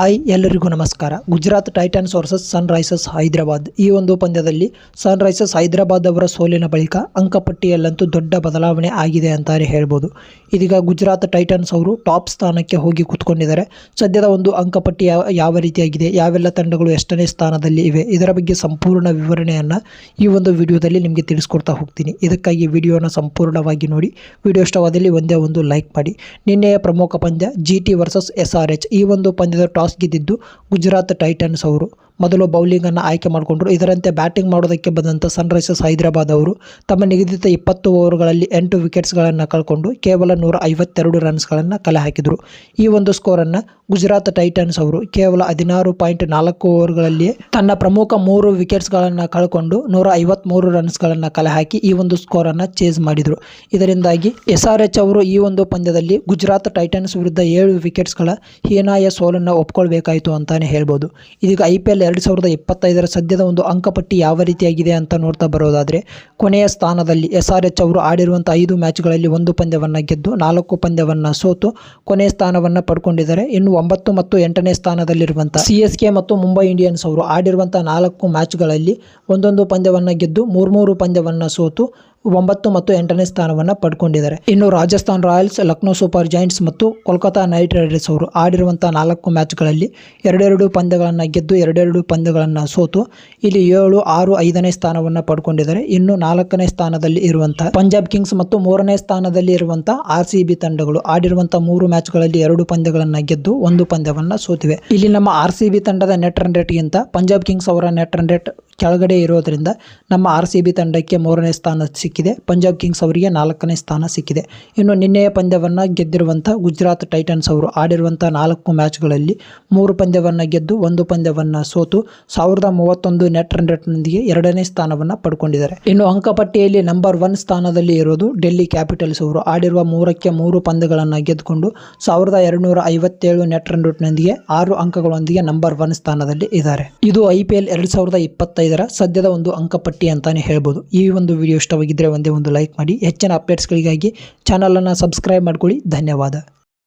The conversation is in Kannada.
ಹಾಯ್, ಎಲ್ಲರಿಗೂ ನಮಸ್ಕಾರ. Gujarat Titans versus Sunrisers Hyderabad. ಈ ಒಂದು ಪಂದ್ಯದಲ್ಲಿ ಸನ್ ರೈಸರ್ಸ್ ಹೈದರಾಬಾದ್ ಅವರ ಸೋಲಿನ ಬಳಿಕ ಅಂಕಪಟ್ಟಿಯಲ್ಲಂತೂ ದೊಡ್ಡ ಬದಲಾವಣೆ ಆಗಿದೆ ಅಂತಲೇ ಹೇಳ್ಬೋದು. ಇದೀಗ ಗುಜರಾತ್ ಟೈಟನ್ಸ್ ಅವರು ಟಾಪ್ ಸ್ಥಾನಕ್ಕೆ ಹೋಗಿ ಕೂತ್ಕೊಂಡಿದ್ದಾರೆ. ಸದ್ಯದ ಒಂದು ಅಂಕಪಟ್ಟಿ ಯಾವ ಯಾವ ರೀತಿಯಾಗಿದೆ, ಯಾವೆಲ್ಲ ತಂಡಗಳು ಎಷ್ಟನೇ ಸ್ಥಾನದಲ್ಲಿ ಇವೆ, ಇದರ ಬಗ್ಗೆ ಸಂಪೂರ್ಣ ವಿವರಣೆಯನ್ನು ಈ ಒಂದು ವಿಡಿಯೋದಲ್ಲಿ ನಿಮಗೆ ತಿಳಿಸ್ಕೊಡ್ತಾ ಹೋಗ್ತೀನಿ. ಇದಕ್ಕಾಗಿ ವಿಡಿಯೋನ ಸಂಪೂರ್ಣವಾಗಿ ನೋಡಿ, ವಿಡಿಯೋ ಇಷ್ಟವಾದಲ್ಲಿ ಒಂದೇ ಒಂದು ಲೈಕ್ ಮಾಡಿ. ನಿನ್ನೆಯ ಪ್ರಮುಖ ಪಂದ್ಯ G T versus S R H. ಈ ಒಂದು ಪಂದ್ಯದ ಟಾಸ್ ಗೆದ್ದಿದ್ದು ಗುಜರಾತ್ ಟೈಟನ್ಸ್ ಅವರು. ಮೊದಲು ಬೌಲಿಂಗನ್ನು ಆಯ್ಕೆ ಮಾಡಿಕೊಂಡರು. ಇದರಂತೆ ಬ್ಯಾಟಿಂಗ್ ಮಾಡೋದಕ್ಕೆ ಬಂದಂಥ ಸನ್ರೈಸರ್ಸ್ ಹೈದರಾಬಾದ್ ಅವರು ತಮ್ಮ ನಿಗದಿತ ಇಪ್ಪತ್ತು ಓವರ್ಗಳಲ್ಲಿ ಎಂಟು ವಿಕೆಟ್ಸ್ಗಳನ್ನು ಕಳ್ಕೊಂಡು ಕೇವಲ ನೂರ ಐವತ್ತೆರಡು ರನ್ಸ್ಗಳನ್ನು ಕಲೆ ಹಾಕಿದರು. ಈ ಒಂದು ಸ್ಕೋರನ್ನು ಗುಜರಾತ್ ಟೈಟನ್ಸ್ ಅವರು ಕೇವಲ ಹದಿನಾರು ಪಾಯಿಂಟ್ ನಾಲ್ಕು ಓವರ್ಗಳಲ್ಲಿಯೇ ತನ್ನ ಪ್ರಮುಖ ಮೂರು ವಿಕೆಟ್ಸ್ಗಳನ್ನು ಕಳ್ಕೊಂಡು ನೂರ ಐವತ್ತ್ಮೂರು ರನ್ಸ್ಗಳನ್ನು ಕಲೆ ಹಾಕಿ ಈ ಒಂದು ಸ್ಕೋರನ್ನು ಚೇಸ್ ಮಾಡಿದರು. ಇದರಿಂದಾಗಿ ಎಸ್ ಆರ್ ಎಚ್ ಅವರು ಈ ಒಂದು ಪಂದ್ಯದಲ್ಲಿ ಗುಜರಾತ್ ಟೈಟನ್ಸ್ ವಿರುದ್ಧ ಏಳು ವಿಕೆಟ್ಸ್ಗಳ ಹೀನಾಯ ಸೋಲನ್ನು ಒಪ್ಕೊಳ್ಬೇಕಾಯಿತು ಅಂತಾನೆ ಹೇಳ್ಬೋದು. ಇದೀಗ ಐ ಪಿ ಎಲ್ ಎರಡು ಸಾವಿರದ ಇಪ್ಪತ್ತೈದರ ಸದ್ಯದ ಒಂದು ಅಂಕಪಟ್ಟಿ ಯಾವ ರೀತಿಯಾಗಿದೆ ಅಂತ ನೋಡ್ತಾ ಬರೋದಾದರೆ, ಕೊನೆಯ ಸ್ಥಾನದಲ್ಲಿ ಎಸ್ ಆರ್ ಎಚ್ ಅವರು ಆಡಿರುವಂಥ ಐದು ಮ್ಯಾಚ್ಗಳಲ್ಲಿ ಒಂದು ಪಂದ್ಯವನ್ನು ಗೆದ್ದು ನಾಲ್ಕು ಪಂದ್ಯವನ್ನು ಸೋತು ಕೊನೆಯ ಸ್ಥಾನವನ್ನು ಪಡ್ಕೊಂಡಿದ್ದಾರೆ. ಇನ್ನು ಒಂಬತ್ತು ಮತ್ತು ಎಂಟನೇ ಸ್ಥಾನದಲ್ಲಿರುವಂಥ ಸಿ ಎಸ್ ಕೆ ಮತ್ತು ಮುಂಬೈ ಇಂಡಿಯನ್ಸ್ ಅವರು ಆಡಿರುವಂಥ ನಾಲ್ಕು ಮ್ಯಾಚ್ಗಳಲ್ಲಿ ಒಂದೊಂದು ಪಂದ್ಯವನ್ನು ಗೆದ್ದು ಮೂರು ಪಂದ್ಯವನ್ನು ಸೋತು ಒಂಬತ್ತು ಮತ್ತು ಎಂಟನೇ ಸ್ಥಾನವನ್ನು ಪಡ್ಕೊಂಡಿದ್ದಾರೆ. ಇನ್ನು Rajasthan Royals, Lucknow Super Giants ಮತ್ತು ಕೋಲ್ಕತಾ ನೈಟ್ ರೈಡರ್ಸ್ ಅವರು ಆಡಿರುವಂಥ ನಾಲ್ಕು ಮ್ಯಾಚ್ಗಳಲ್ಲಿ ಎರಡೆರಡು ಪಂದ್ಯಗಳನ್ನು ಗೆದ್ದು ಎರಡೆರಡು ಪಂದ್ಯಗಳನ್ನು ಸೋತು ಇಲ್ಲಿ ಏಳು, ಆರು, ಐದನೇ ಸ್ಥಾನವನ್ನು ಪಡ್ಕೊಂಡಿದ್ದಾರೆ. ಇನ್ನು ನಾಲ್ಕನೇ ಸ್ಥಾನದಲ್ಲಿ ಇರುವಂಥ ಪಂಜಾಬ್ ಕಿಂಗ್ಸ್ ಮತ್ತು ಮೂರನೇ ಸ್ಥಾನದಲ್ಲಿ ಇರುವಂಥ ಆರ್ ತಂಡಗಳು ಆಡಿರುವಂಥ ಮೂರು ಮ್ಯಾಚ್ಗಳಲ್ಲಿ ಎರಡು ಪಂದ್ಯಗಳನ್ನು ಗೆದ್ದು ಒಂದು ಪಂದ್ಯವನ್ನು ಸೋತಿವೆ. ಇಲ್ಲಿ ನಮ್ಮ ಆರ್ ಸಿ ಬಿ ತಂಡದ ನೆಟ್ ರನ್ ರೇಟ್ಗಿಂತ ಪಂಜಾಬ್ ಕಿಂಗ್ಸ್ ಅವರ ನೆಟ್ ರನ್ ರೇಟ್ ಕೆಳಗಡೆ ಇರೋದ್ರಿಂದ ನಮ್ಮ ಆರ್ ಸಿ ಬಿ ತಂಡಕ್ಕೆ ಮೂರನೇ ಸ್ಥಾನ ಸಿಕ್ಕಿದೆ. ಪಂಜಾಬ್ ಕಿಂಗ್ಸ್ ಅವರಿಗೆ ನಾಲ್ಕನೇ ಸ್ಥಾನ ಸಿಕ್ಕಿದೆ. ಇನ್ನು ನಿನ್ನೆಯ ಪಂದ್ಯವನ್ನು ಗೆದ್ದಿರುವಂಥ ಗುಜರಾತ್ ಟೈಟನ್ಸ್ ಅವರು ಆಡಿರುವಂಥ ನಾಲ್ಕು ಮ್ಯಾಚ್ಗಳಲ್ಲಿ ಮೂರು ಪಂದ್ಯವನ್ನು ಗೆದ್ದು ಒಂದು ಪಂದ್ಯವನ್ನು ಸೋತು ಸಾವಿರದ ಮೂವತ್ತೊಂದು ನೆಟ್ ರನ್ ರೇಟ್ನೊಂದಿಗೆ ಎರಡನೇ ಸ್ಥಾನವನ್ನು ಪಡ್ಕೊಂಡಿದ್ದಾರೆ. ಇನ್ನು ಅಂಕಪಟ್ಟಿಯಲ್ಲಿ ನಂಬರ್ ಒನ್ ಸ್ಥಾನದಲ್ಲಿ ಇರೋದು ಡೆಲ್ಲಿ ಕ್ಯಾಪಿಟಲ್ಸ್ ಅವರು ಆಡಿರುವ ಮೂರಕ್ಕೆ ಮೂರು ಪಂದ್ಯಗಳನ್ನು ಗೆದ್ದುಕೊಂಡು ಸಾವಿರದ ಎರಡುನೂರ ಐವತ್ತೇಳು ನೆಟ್ ರನ್ ರೇಟ್ನೊಂದಿಗೆ ಆರು ಅಂಕಗಳೊಂದಿಗೆ ನಂಬರ್ ಒನ್ ಸ್ಥಾನದಲ್ಲಿ ಇದ್ದಾರೆ. ಇದು ಐ ಪಿ ಎಲ್ ಎರಡು ಸಾವಿರದ ಇಪ್ಪತ್ತೈದರ ಸದ್ಯದ ಒಂದು ಅಂಕಪಟ್ಟಿ ಅಂತಾನೆ ಹೇಳ್ಬೋದು. ಈ ಒಂದು ವಿಡಿಯೋ ಇಷ್ಟವಾಗಿದ್ದರೆ ಒಂದೇ ಒಂದು ಲೈಕ್ ಮಾಡಿ. ಹೆಚ್ಚಿನ ಅಪ್ಡೇಟ್ಸ್ಗಳಿಗಾಗಿ ಚಾನಲನ್ನು ಸಬ್ಸ್ಕ್ರೈಬ್ ಮಾಡ್ಕೊಳ್ಳಿ. ಧನ್ಯವಾದ.